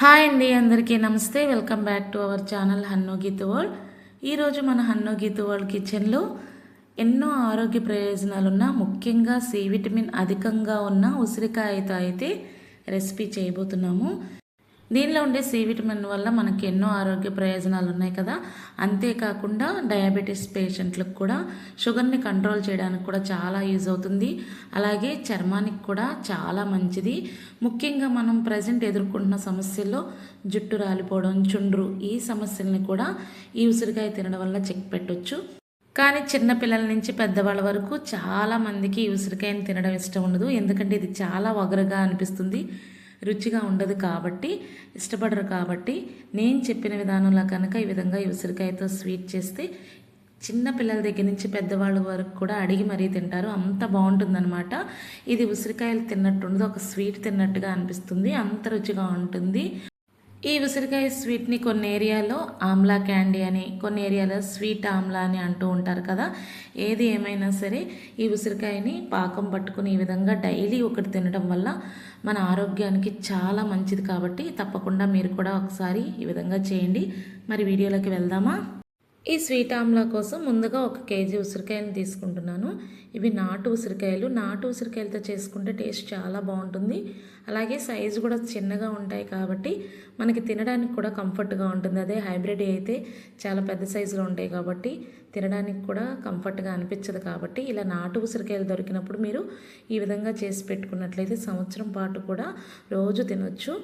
Hi అండి అందరికీ నమస్తే. Welcome back to our channel హన్నో గీత్ వరల్డ్. ఈరోజు మన హన్నో గీత్ వరల్డ్ కిచెన్లో ఎన్నో ఆరోగ్య ప్రయోజనాలున్న ముఖ్యంగా సి విటమిన్ అధికంగా ఉన్న ఉసిరికాయతో అయితే రెసిపీ చేయబోతున్నాము. దీనిలో ఉండే సి విటమిన్ వల్ల మనకి ఎన్నో ఆరోగ్య ప్రయోజనాలు ఉన్నాయి కదా. అంతేకాకుండా డయాబెటీస్ పేషెంట్లకు కూడా షుగర్ని కంట్రోల్ చేయడానికి కూడా చాలా యూజ్ అవుతుంది. అలాగే చర్మానికి కూడా చాలా మంచిది. ముఖ్యంగా మనం ప్రజెంట్ ఎదుర్కొంటున్న సమస్యల్లో జుట్టు రాలిపోవడం చుండ్రు ఈ సమస్యల్ని కూడా ఈ ఉసిరికాయ తినడం వల్ల చెక్ పెట్టొచ్చు. కానీ చిన్న పిల్లల నుంచి పెద్దవాళ్ళ వరకు చాలామందికి ఈ ఉసిరికాయని తినడం ఇష్టం ఉండదు. ఎందుకంటే ఇది చాలా వగరగా అనిపిస్తుంది. రుచిగా ఉండదు కాబట్టి ఇష్టపడరు కాబట్టి నేను చెప్పిన విధానంలో కనుక ఈ విధంగా ఈ ఉసిరికాయతో స్వీట్ చేస్తే చిన్న పిల్లల దగ్గర నుంచి పెద్దవాళ్ళ వరకు కూడా అడిగి మరీ తింటారు. అంత బాగుంటుందన్నమాట. ఇది ఉసిరికాయలు తిన్నట్టు ఉండదు ఒక స్వీట్ తిన్నట్టుగా అనిపిస్తుంది. అంత రుచిగా ఉంటుంది. ఈ ఉసిరికాయ స్వీట్ని కొన్ని ఏరియాలో ఆమ్లా క్యాండీ అని కొన్ని ఏరియాలో స్వీట్ ఆమ్లా అని అంటూ ఉంటారు కదా. ఏది ఏమైనా సరే ఈ ఉసిరికాయని పాకం పట్టుకుని ఈ విధంగా డైలీ ఒకటి తినడం వల్ల మన ఆరోగ్యానికి చాలా మంచిది కాబట్టి తప్పకుండా మీరు కూడా ఒకసారి ఈ విధంగా చేయండి. మరి వీడియోలోకి వెళ్దామా? ఈ స్వీట్ ఆమ్లా కోసం ముందుగా ఒక కేజీ ఉసిరికాయలు తీసుకుంటున్నాను. ఇవి నాటు ఉసిరికాయలు. నాటు ఉసిరికాయలతో చేసుకుంటే టేస్ట్ చాలా బాగుంటుంది. అలాగే సైజు కూడా చిన్నగా ఉంటాయి కాబట్టి మనకి తినడానికి కూడా కంఫర్ట్గా ఉంటుంది. అదే హైబ్రిడ్ అయితే చాలా పెద్ద సైజులో ఉంటాయి కాబట్టి తినడానికి కూడా కంఫర్ట్గా అనిపించదు కాబట్టి ఇలా నాటు ఉసిరికాయలు దొరికినప్పుడు మీరు ఈ విధంగా చేసి పెట్టుకున్నట్లయితే సంవత్సరం పాటు కూడా రోజు తినొచ్చు.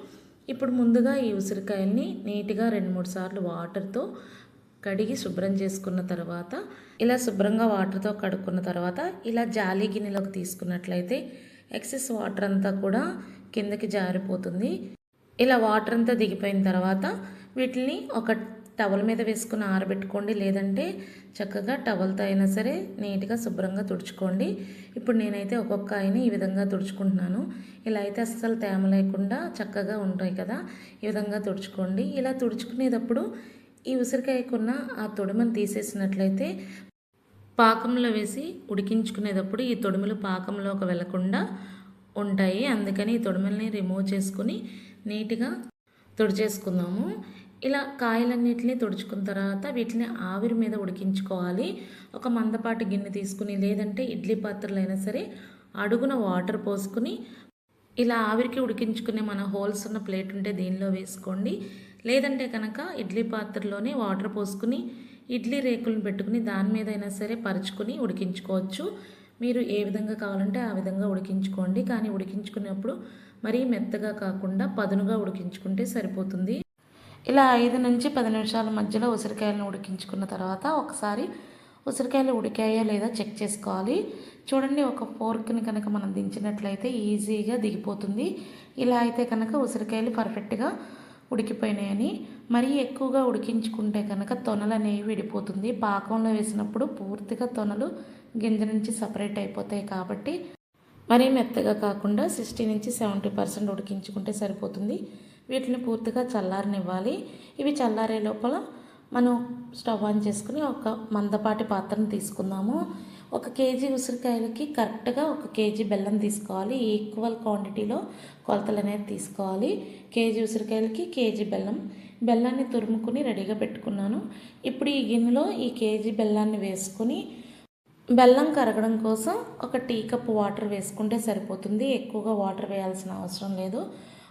ఇప్పుడు ముందుగా ఈ ఉసిరికాయల్ని నీట్గా రెండు మూడు సార్లు వాటర్తో కడిగి శుభ్రం చేసుకున్న తర్వాత ఇలా శుభ్రంగా వాటర్తో కడుక్కున్న తర్వాత ఇలా జాలి గిన్నెలోకి తీసుకున్నట్లయితే ఎక్సెస్ వాటర్ అంతా కూడా కిందకి జారిపోతుంది. ఇలా వాటర్ అంతా దిగిపోయిన తర్వాత వీటిని ఒక టవల్ మీద వేసుకుని ఆరబెట్టుకోండి. లేదంటే చక్కగా టవల్తో అయినా సరే నీట్గా శుభ్రంగా తుడుచుకోండి. ఇప్పుడు నేనైతే ఒక్కొక్క ఆయన ఈ విధంగా తుడుచుకుంటున్నాను. ఇలా అయితే అస్సలు తేమ లేకుండా చక్కగా ఉంటాయి కదా ఈ విధంగా తుడుచుకోండి. ఇలా తుడుచుకునేటప్పుడు ఈ ఉసిరికాయకున్న ఆ తొడుమను తీసేసినట్లయితే పాకంలో వేసి ఉడికించుకునేటప్పుడు ఈ తొడుములు పాకంలోకి వెళ్ళకుండా ఉంటాయి. అందుకని ఈ తొడుముల్ని రిమూవ్ చేసుకుని నీట్గా తుడిచేసుకుందాము. ఇలా కాయలన్నిటిని తుడుచుకున్న తర్వాత వీటిని ఆవిరి మీద ఉడికించుకోవాలి. ఒక మందపాటి గిన్నె తీసుకుని లేదంటే ఇడ్లీ పాత్రలు అయినా సరే అడుగున వాటర్ పోసుకుని ఇలా ఆవిరికి ఉడికించుకునే మన హోల్స్ ఉన్న ప్లేట్ ఉంటే దీనిలో వేసుకోండి. లేదంటే కనుక ఇడ్లీ పాత్రలోనే వాటర్ పోసుకుని ఇడ్లీ రేకులను పెట్టుకుని దాని మీద అయినా సరే పరుచుకుని ఉడికించుకోవచ్చు. మీరు ఏ విధంగా కావాలంటే ఆ విధంగా ఉడికించుకోండి. కానీ ఉడికించుకునేప్పుడు మరీ మెత్తగా కాకుండా పదునుగా ఉడికించుకుంటే సరిపోతుంది. ఇలా ఐదు నుంచి పది నిమిషాల మధ్యలో ఉసిరికాయలను ఉడికించుకున్న తర్వాత ఒకసారి ఉసిరికాయలు ఉడికాయా లేదా చెక్ చేసుకోవాలి. చూడండి ఒక ఫోర్క్ని కనుక మనం దించినట్లయితే ఈజీగా దిగిపోతుంది. ఇలా అయితే కనుక ఉసిరికాయలు పర్ఫెక్ట్గా ఉడికిపోయినాయని. మరీ ఎక్కువగా ఉడికించుకుంటే కనుక తొనలు అనేవి విడిపోతుంది. పాకంలో వేసినప్పుడు పూర్తిగా తొనలు గింజ నుంచి సపరేట్ అయిపోతాయి కాబట్టి మరీ మెత్తగా కాకుండా సిక్స్టీ నుంచి సెవెంటీ పర్సెంట్ ఉడికించుకుంటే సరిపోతుంది. వీటిని పూర్తిగా చల్లారనివ్వాలి. ఇవి చల్లారే లోపల మనం స్టవ్ ఆన్ చేసుకుని ఒక మందపాటి పాత్రను తీసుకుందాము. ఒక కేజీ ఉసిరికాయలకి కరెక్ట్గా ఒక కేజీ బెల్లం తీసుకోవాలి. ఈక్వల్ క్వాంటిటీలో కొలతలు అనేది తీసుకోవాలి. కేజీ ఉసిరికాయలకి కేజీ బెల్లం. బెల్లాన్ని తురుముకుని రెడీగా పెట్టుకున్నాను. ఇప్పుడు ఈ గిన్నెలో ఈ కేజీ బెల్లాన్ని వేసుకుని బెల్లం కరగడం కోసం ఒక టీ కప్ వాటర్ వేసుకుంటే సరిపోతుంది. ఎక్కువగా వాటర్ వేయాల్సిన అవసరం లేదు.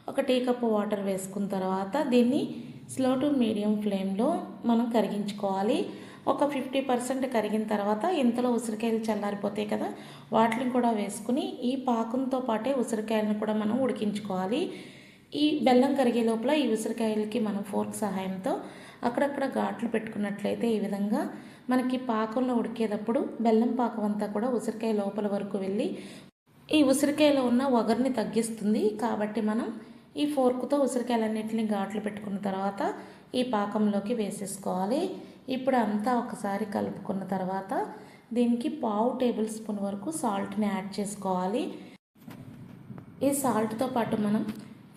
ఒక టీ కప్ వాటర్ వేసుకున్న తర్వాత దీన్ని స్లో టు మీడియం ఫ్లేమ్లో మనం కరిగించుకోవాలి. ఒక ఫిఫ్టీ పర్సెంట్ కరిగిన తర్వాత ఇంతలో ఉసిరికాయలు చల్లారిపోతాయి కదా వాటిని కూడా వేసుకుని ఈ పాకంతో పాటే ఉసిరికాయలను కూడా మనం ఉడికించుకోవాలి. ఈ బెల్లం కరిగే లోపల ఈ ఉసిరికాయలకి మనం ఫోర్క్ సహాయంతో అక్కడక్కడ ఘాట్లు పెట్టుకున్నట్లయితే ఈ విధంగా మనకి పాకంలో ఉడికేటప్పుడు బెల్లం పాకం అంతా కూడా ఉసిరికాయ లోపల వరకు వెళ్ళి ఈ ఉసిరికాయలో ఉన్న వగర్ని తగ్గిస్తుంది. కాబట్టి మనం ఈ ఫోర్క్తో ఉసిరికాయలన్నింటినీ ఘాట్లు పెట్టుకున్న తర్వాత ఈ పాకంలోకి వేసేసుకోవాలి. ఇప్పుడు అంతా ఒకసారి కలుపుకున్న తర్వాత దీనికి పావు టేబుల్ స్పూన్ వరకు సాల్ట్ని యాడ్ చేసుకోవాలి. ఈ సాల్ట్తో పాటు మనం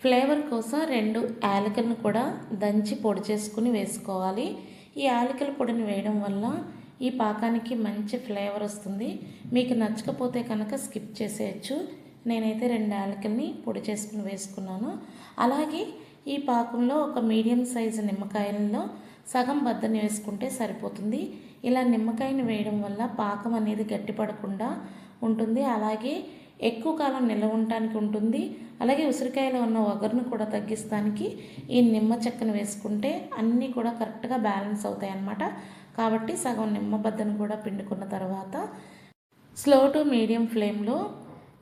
ఫ్లేవర్ కోసం రెండు యాలకలను కూడా దంచి పొడి చేసుకుని వేసుకోవాలి. ఈ యాలకల పొడిని వేయడం వల్ల ఈ పాకానికి మంచి ఫ్లేవర్ వస్తుంది. మీకు నచ్చకపోతే కనుక స్కిప్ చేసేయచ్చు. నేనైతే రెండు యాలకల్ని పొడి చేసుకుని వేసుకున్నాను. అలాగే ఈ పాకంలో ఒక మీడియం సైజు నిమ్మకాయలలో సగం బద్దని వేసుకుంటే సరిపోతుంది. ఇలా నిమ్మకాయని వేయడం వల్ల పాకం అనేది గట్టిపడకుండా ఉంటుంది. అలాగే ఎక్కువ కాలం నిల్వ ఉండటానికి ఉంటుంది. అలాగే ఉసిరికాయలో ఉన్న ఒగరును కూడా తగ్గిస్తానికి ఈ నిమ్మ చెక్కను వేసుకుంటే అన్నీ కూడా కరెక్ట్గా బ్యాలెన్స్ అవుతాయి అన్నమాట కాబట్టి సగం నిమ్మ బద్దను కూడా పిండుకున్న తర్వాత స్లో టు మీడియం ఫ్లేమ్లో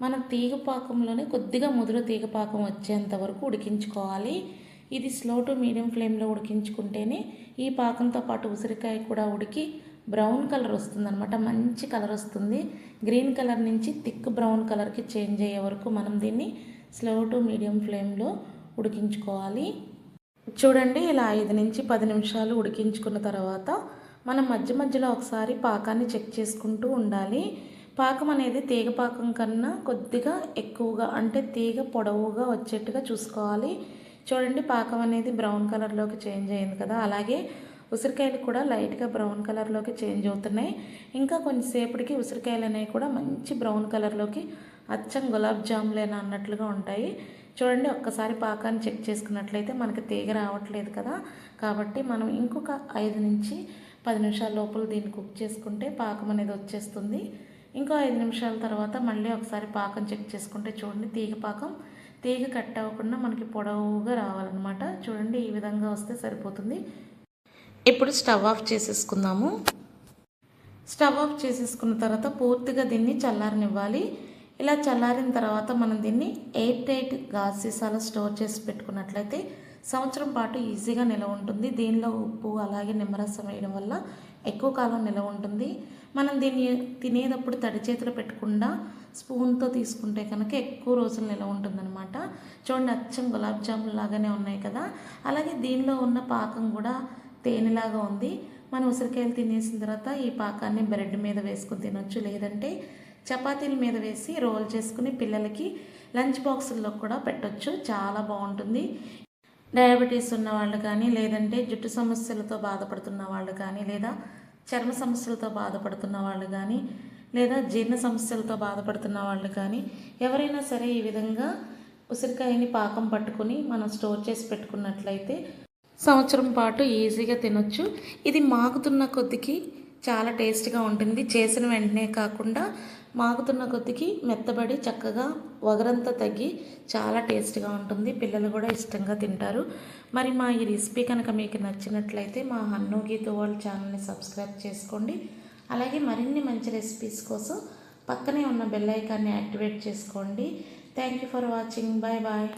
మనం తీగ పాకంలోనే కొద్దిగా ముదురు తీగ పాకం వచ్చేంత వరకు ఉడికించుకోవాలి. ఇది స్లో టు మీడియం ఫ్లేమ్లో ఉడికించుకుంటేనే ఈ పాకంతో పాటు ఉసిరికాయ కూడా ఉడికి బ్రౌన్ కలర్ వస్తుందన్నమాట. మంచి కలర్ వస్తుంది. గ్రీన్ కలర్ నుంచి థిక్ బ్రౌన్ కలర్కి చేంజ్ అయ్యే వరకు మనం దీన్ని స్లో టు మీడియం ఫ్లేమ్లో ఉడికించుకోవాలి. చూడండి ఇలా ఐదు నుంచి పది నిమిషాలు ఉడికించుకున్న తర్వాత మనం మధ్య మధ్యలో ఒకసారి పాకాన్ని చెక్ చేసుకుంటూ ఉండాలి. పాకం అనేది తీగ పాకం కన్నా కొద్దిగా ఎక్కువగా అంటే తీగ పొడవుగా వచ్చేట్టుగా చూసుకోవాలి. చూడండి పాకం అనేది బ్రౌన్ కలర్లోకి చేంజ్ అయింది కదా. అలాగే ఉసిరికాయలు కూడా లైట్గా బ్రౌన్ కలర్లోకి చేంజ్ అవుతున్నాయి. ఇంకా కొంచెంసేపటికి ఉసిరికాయలు అనేవి కూడా మంచి బ్రౌన్ కలర్లోకి అచ్చం గులాబ్ జాములేనా అన్నట్లుగా ఉంటాయి. చూడండి ఒక్కసారి పాకాన్ని చెక్ చేసుకున్నట్లయితే మనకి తీగ రావట్లేదు కదా. కాబట్టి మనం ఇంకొక ఐదు నుంచి పది నిమిషాల లోపల దీన్ని కుక్ చేసుకుంటే పాకం అనేది వచ్చేస్తుంది. ఇంకో ఐదు నిమిషాల తర్వాత మళ్ళీ ఒకసారి పాకం చెక్ చేసుకుంటే చూడండి తీగ పాకం. తీగ కట్ అవ్వకుండా మనకి పొడవుగా రావాలన్నమాట. చూడండి ఈ విధంగా వస్తే సరిపోతుంది. ఇప్పుడు స్టవ్ ఆఫ్ చేసేసుకుందాము. స్టవ్ ఆఫ్ చేసేసుకున్న తర్వాత పూర్తిగా దీన్ని చల్లారనివ్వాలి. ఇలా చల్లారిన తర్వాత మనం దీన్ని ఎయిట్ టైట్ గాజు సీసాలో స్టోర్ చేసి పెట్టుకున్నట్లయితే సంవత్సరం పాటు ఈజీగా నిలవ ఉంటుంది. దీనిలో ఉప్పు అలాగే నిమ్మరసం వేయడం వల్ల ఎక్కువ కాలం నిలవ ఉంటుంది. మనం దీన్ని తినేటప్పుడు తడి చేతులు పెట్టకుండా స్పూన్తో తీసుకుంటే కనుక ఎక్కువ రోజులు నిలవ ఉంటుందన్నమాట. చూడండి అచ్చం గులాబ్ జామున్ లాగానే ఉన్నాయి కదా. అలాగే దీనిలో ఉన్న పాకం కూడా తేనెలాగా ఉంది. మనం ఉసిరికాయలు తినేసిన తర్వాత ఈ పాకాన్ని బ్రెడ్ మీద వేసుకుని తినొచ్చు. లేదంటే చపాతీల మీద వేసి రోల్ చేసుకుని పిల్లలకి లంచ్ బాక్సుల్లో కూడా పెట్టొచ్చు. చాలా బాగుంటుంది. డయాబెటీస్ ఉన్న వాళ్ళు కానీ లేదంటే జుట్టు సమస్యలతో బాధపడుతున్న వాళ్ళు కానీ లేదా చర్మ సమస్యలతో బాధపడుతున్న వాళ్ళు కానీ లేదా జీర్ణ సమస్యలతో బాధపడుతున్న వాళ్ళు కానీ ఎవరైనా సరే ఈ విధంగా ఉసిరికాయని పాకం పట్టుకొని మనం స్టోర్ చేసి పెట్టుకున్నట్లయితే సంవత్సరం పాటు ఈజీగా తినొచ్చు. ఇది మాగుతున్న కొద్దికి చాలా టేస్ట్గా ఉంటుంది. చేసిన వెంటనే కాకుండా మాగుతున్న కొద్దికి మెత్తబడి చక్కగా వగరంతా తగ్గి చాలా టేస్ట్గా ఉంటుంది. పిల్లలు కూడా ఇష్టంగా తింటారు. మరి మా ఈ రెసిపీ కనుక మీకు నచ్చినట్లయితే మా హన్ను గీత వాళ్ళ ఛానల్ని సబ్స్క్రైబ్ చేసుకోండి. అలాగే మరిన్ని మంచి రెసిపీస్ కోసం పక్కనే ఉన్న బెల్ ఐకాన్ని యాక్టివేట్ చేసుకోండి. Thank you for watching. Bye bye.